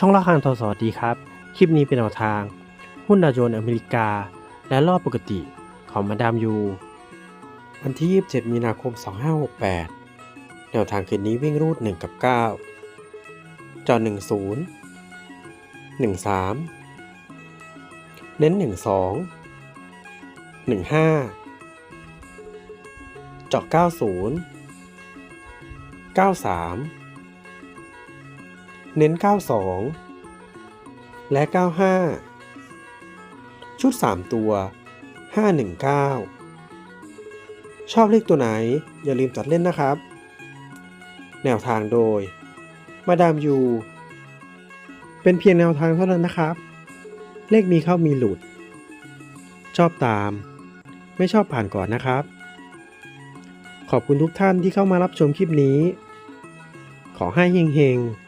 ช่องละครังทอสวัสดีครับ คลิปนี้เป็นแนวทาง หุ้นดาวโจนส์อเมริกา และรอบปกติของมาดามยู วันที่ 27 มีนาคม 2568 แนวทางคืนนี้วิ่งรูด 1 กับ 9 จอ 10 13 เน้น 12 15เจาะ90 93 เน้น 92 และ 95 ชุด 3 ตัว 519 ชอบเลขตัวไหนอย่าลืมตัดเล่นนะครับ แนวทางโดย มาดามยู เป็นเพียงแนวทางเท่านั้นนะครับ เลขมีเข้ามีหลุด ชอบตาม ไม่ชอบผ่านก่อนนะครับ ขอบคุณทุกท่านที่เข้ามารับชมคลิปนี้ขอให้เฮงๆ